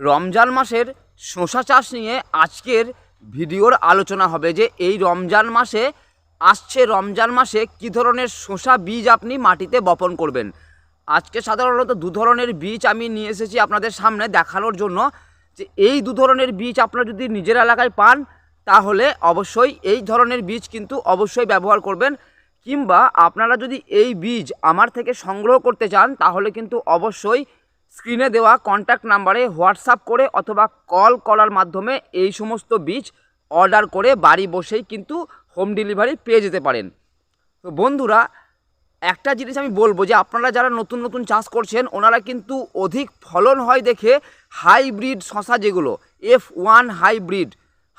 রমজান মাসের শসা চাষ নিয়ে আজকের ভিডিওর আলোচনা হবে যে এই রমজান মাসে আসছে রমজান মাসে কী ধরনের শসা বীজ আপনি মাটিতে বপন করবেন। আজকে সাধারণত দু ধরনের বীজ আমি নিয়ে এসেছি আপনাদের সামনে দেখানোর জন্য। যে এই দু ধরনের বীজ আপনারা যদি নিজের এলাকায় পান, তাহলে অবশ্যই এই ধরনের বীজ কিন্তু অবশ্যই ব্যবহার করবেন। কিংবা আপনারা যদি এই বীজ আমার থেকে সংগ্রহ করতে চান, তাহলে কিন্তু অবশ্যই স্ক্রিনে দেওয়া কন্ট্যাক্ট নাম্বারে হোয়াটসঅ্যাপ করে অথবা কল করার মাধ্যমে এই সমস্ত বীজ অর্ডার করে বাড়ি বসেই কিন্তু হোম ডেলিভারি পেয়ে যেতে পারেন। তো বন্ধুরা, একটা জিনিস আমি বলব যে আপনারা যারা নতুন নতুন চাষ করছেন, ওনারা কিন্তু অধিক ফলন হয় দেখে হাইব্রিড শশা যেগুলো এফ ওয়ান হাইব্রিড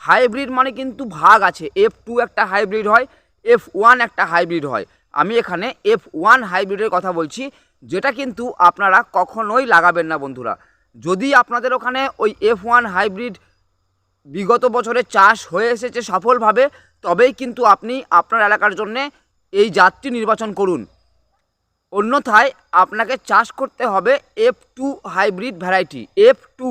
হাইব্রিড মানে কিন্তু ভাগ আছে। এফ টু একটা হাইব্রিড হয় এফ ওয়ান একটা হাইব্রিড হয়। আমি এখানে এফ ওয়ান হাইব্রিডের কথা বলছি। যেটা কিন্তু আপনারা কখনোই লাগাবেন না বন্ধুরা। যদি আপনাদের ওখানে ওই এফ ওয়ান হাইব্রিড বিগত বছরে চাষ হয়ে এসেছে সফলভাবে, তবেই কিন্তু আপনি আপনার এলাকার জন্যে এই জাতটি নির্বাচন করুন। অন্যথায় আপনাকে চাষ করতে হবে F two hybrid variety F two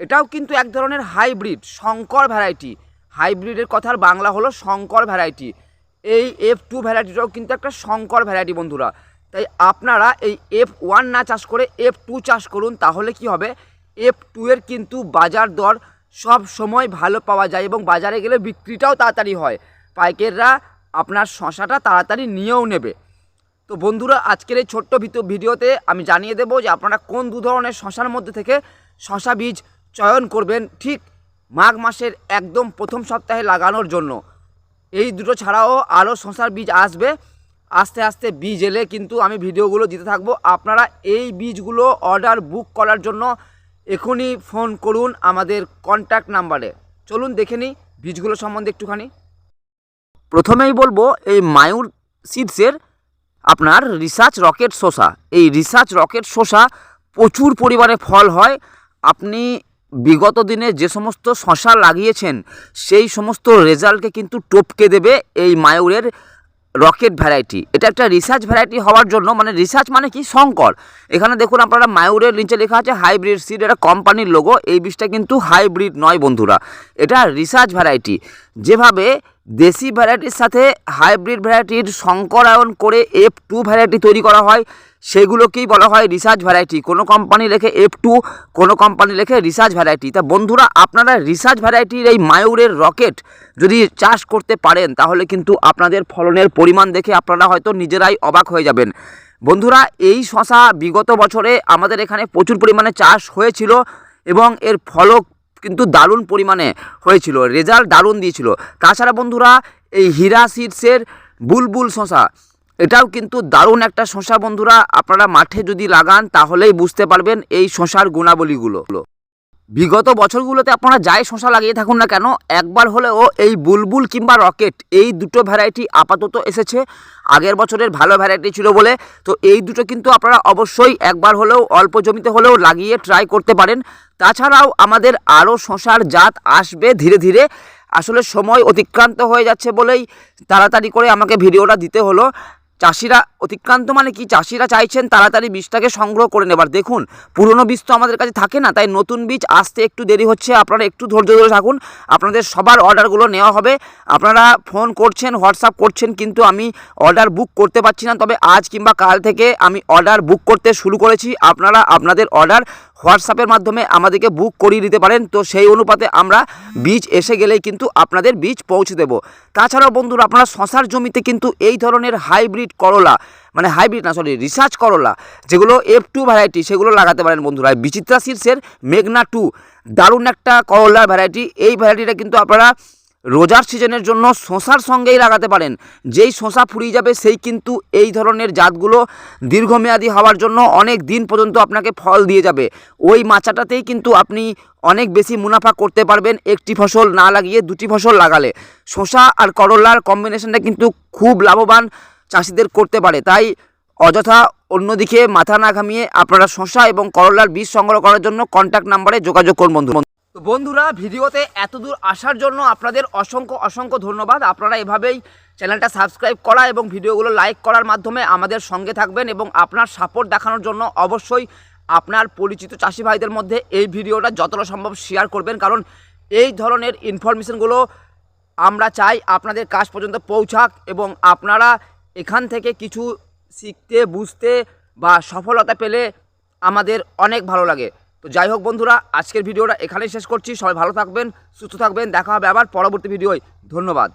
এটাও কিন্তু এক ধরনের হাইব্রিড শঙ্কর ভ্যারাইটি হাইব্রিডের কথার বাংলা হলো শঙ্কর ভ্যারাইটি এই এফ টু ভ্যারাইটিটাও কিন্তু একটা শঙ্কর ভ্যারাইটি বন্ধুরা। তাই আপনারা এই এফ ওয়ান না চাষ করে এফ টু চাষ করুন, তাহলে কি হবে? এফ টু এর কিন্তু বাজার দর সব সময় ভালো পাওয়া যায় এবং বাজারে গেলে বিক্রিটাও তাড়াতাড়ি হয়। পাইকাররা আপনার শশাটা তাড়াতাড়ি নিয়েও নেবে। তো বন্ধুরা, আজকের এই ছোট্ট ভিডিওতে আমি জানিয়ে দেবো যে আপনারা কোন দু ধরনের শশার মধ্যে থেকে শশা বীজ চয়ন করবেন ঠিক মাঘ মাসের একদম প্রথম সপ্তাহে লাগানোর জন্য। এই দুটো ছাড়াও আরও শশার বীজ আসবে। আস্তে আস্তে বীজ এলে কিন্তু আমি ভিডিওগুলো দিতে থাকব। আপনারা এই বীজগুলো অর্ডার বুক করার জন্য এখনই ফোন করুন আমাদের কন্ট্যাক্ট নাম্বারে চলুন দেখে নিই বীজগুলো সম্বন্ধে একটুখানি। প্রথমেই বলব, এই মায়ুর সিডসের আপনার রিসার্চ রকেট শসা। এই রিসার্চ রকেট শসা প্রচুর পরিমাণে ফল হয়। আপনি বিগত দিনে যে সমস্ত শশা লাগিয়েছেন, সেই সমস্ত রেজাল্টকে কিন্তু টপকে দেবে এই মায়ুরের রকেট ভ্যারাইটি। এটা একটা রিসার্চ ভ্যারাইটি হওয়ার জন্য মানে রিসার্চ মানে কি? শঙ্কর এখানে দেখুন আপনারা মায়ুরের নিচে লেখা আছে হাইব্রিড সিড এটা কোম্পানির লোগো এই বীজটা কিন্তু হাইব্রিড নয় বন্ধুরা। এটা রিসার্চ ভ্যারাইটি। যেভাবে দেশি ভ্যারাইটির সাথে হাইব্রিড ভ্যারাইটির সংকরায়ন করে এফ টু ভ্যারাইটি তৈরি করা হয়, সেগুলোকেই বলা হয় রিসার্চ ভ্যারাইটি কোনো কোম্পানি লেখে এফ টু কোনো কোম্পানি লেখে রিসার্চ ভ্যারাইটি তা বন্ধুরা, আপনারা রিসার্চ ভ্যারাইটির এই মায়ুরের রকেট যদি চাষ করতে পারেন, তাহলে কিন্তু আপনাদের ফলনের পরিমাণ দেখে আপনারা হয়তো নিজেরাই অবাক হয়ে যাবেন। বন্ধুরা, এই শশা বিগত বছরে আমাদের এখানে প্রচুর পরিমাণে চাষ হয়েছিল এবং এর ফলও কিন্তু দারুণ পরিমাণে হয়েছিল রেজাল্ট দারুণ দিয়েছিল। তাছাড়া বন্ধুরা, এই হীরা সিডসের বুলবুল শশা এটাও কিন্তু দারুণ একটা শশা বন্ধুরা, আপনারা মাঠে যদি লাগান তাহলেই বুঝতে পারবেন এই শশার গুণাবলীগুলো। বিগত বছরগুলোতে আপনারা যাই শশা লাগিয়ে থাকুন না কেন, একবার হলেও এই বুলবুল কিংবা রকেট, এই দুটো ভ্যারাইটি আপাতত এসেছে। আগের বছরের ভালো ভ্যারাইটি ছিল বলে। তো এই দুটো কিন্তু আপনারা অবশ্যই একবার হলেও, অল্প জমিতে হলেও লাগিয়ে ট্রাই করতে পারেন। তাছাড়াও আমাদের আরও শশার জাত আসবে ধীরে ধীরে। আসলে সময় অতিক্রান্ত হয়ে যাচ্ছে বলেই তাড়াতাড়ি করে আমাকে ভিডিওটা দিতে হলো। চাষিরা অতিক্রান্ত মানে কি? চাষিরা চাইছেন তাড়াতাড়ি বীজটাকে সংগ্রহ করে নেবার। দেখুন, পুরনো বীজ তো আমাদের কাছে থাকে না, তাই নতুন বীজ আসতে একটু দেরি হচ্ছে। আপনারা একটু ধৈর্য ধরে থাকুন, আপনাদের সবার অর্ডারগুলো নেওয়া হবে। আপনারা ফোন করছেন, হোয়াটসঅ্যাপ করছেন, কিন্তু আমি অর্ডার বুক করতে পারছি না। তবে আজ কিংবা কাল থেকে আমি অর্ডার বুক করতে শুরু করেছি। আপনারা, আপনাদের অর্ডার হোয়াটসঅ্যাপের মাধ্যমে আমাদেরকে বুক করিয়ে দিতে পারেন। তো সেই অনুপাতে আমরা বীজ এসে গেলেই কিন্তু আপনাদের বীজ পৌঁছে দেব। তাছাড়াও বন্ধুরা, আপনারা শশার জমিতে কিন্তু এই ধরনের হাইব্রিড করলা মানে হাইব্রিড না সরি রিসার্চ করলা, যেগুলো এফ টু ভ্যারাইটি সেগুলো লাগাতে পারেন বন্ধুরা। বিচিত্রা শীর্ষের মেঘনা টু দারুণ একটা করলার ভ্যারাইটি এই ভ্যারাইটিটা কিন্তু আপনারা রোজার সিজনের জন্য শশার সঙ্গেই লাগাতে পারেন। যেই শশা ফুরিয়ে যাবে, সেই কিন্তু এই ধরনের জাতগুলো দীর্ঘমেয়াদী হওয়ার জন্য অনেক দিন পর্যন্ত আপনাকে ফল দিয়ে যাবে। ওই মাচাটাতেই কিন্তু আপনি অনেক বেশি মুনাফা করতে পারবেন একটি ফসল না লাগিয়ে দুটি ফসল লাগালে। শশা আর করলার কম্বিনেশনটা কিন্তু খুব লাভবান চাষিদের করতে পারে। তাই অযথা অন্যদিকে মাথা না ঘামিয়ে আপনারা শশা এবং করলার বীজ সংগ্রহ করার জন্য কন্ট্যাক্ট নাম্বারে যোগাযোগ করুন বন্ধু। বন্ধুরা, ভিডিওতে এতদূর আসার জন্য আপনাদের অসংখ্য অসংখ্য ধন্যবাদ। আপনারা এভাবেই চ্যানেলটা সাবস্ক্রাইব করা এবং ভিডিওগুলো লাইক করার মাধ্যমে আমাদের সঙ্গে থাকবেন এবং আপনার সাপোর্ট দেখানোর জন্য অবশ্যই আপনার পরিচিত চাষি ভাইদের মধ্যে এই ভিডিওটা যতটা সম্ভব শেয়ার করবেন। কারণ এই ধরনের ইনফরমেশনগুলো আমরা চাই আপনাদের কাজ পর্যন্ত পৌঁছাক এবং আপনারা এখান থেকে কিছু শিখতে, বুঝতে বা সফলতা পেলে আমাদের অনেক ভালো লাগে। তো যাই হোক বন্ধুরা, আজকের ভিডিওটা এখানেই শেষ করছি। সবাই ভালো থাকবেন, সুস্থ থাকবেন। দেখা হবে আবার পরবর্তী ভিডিওয়। ধন্যবাদ।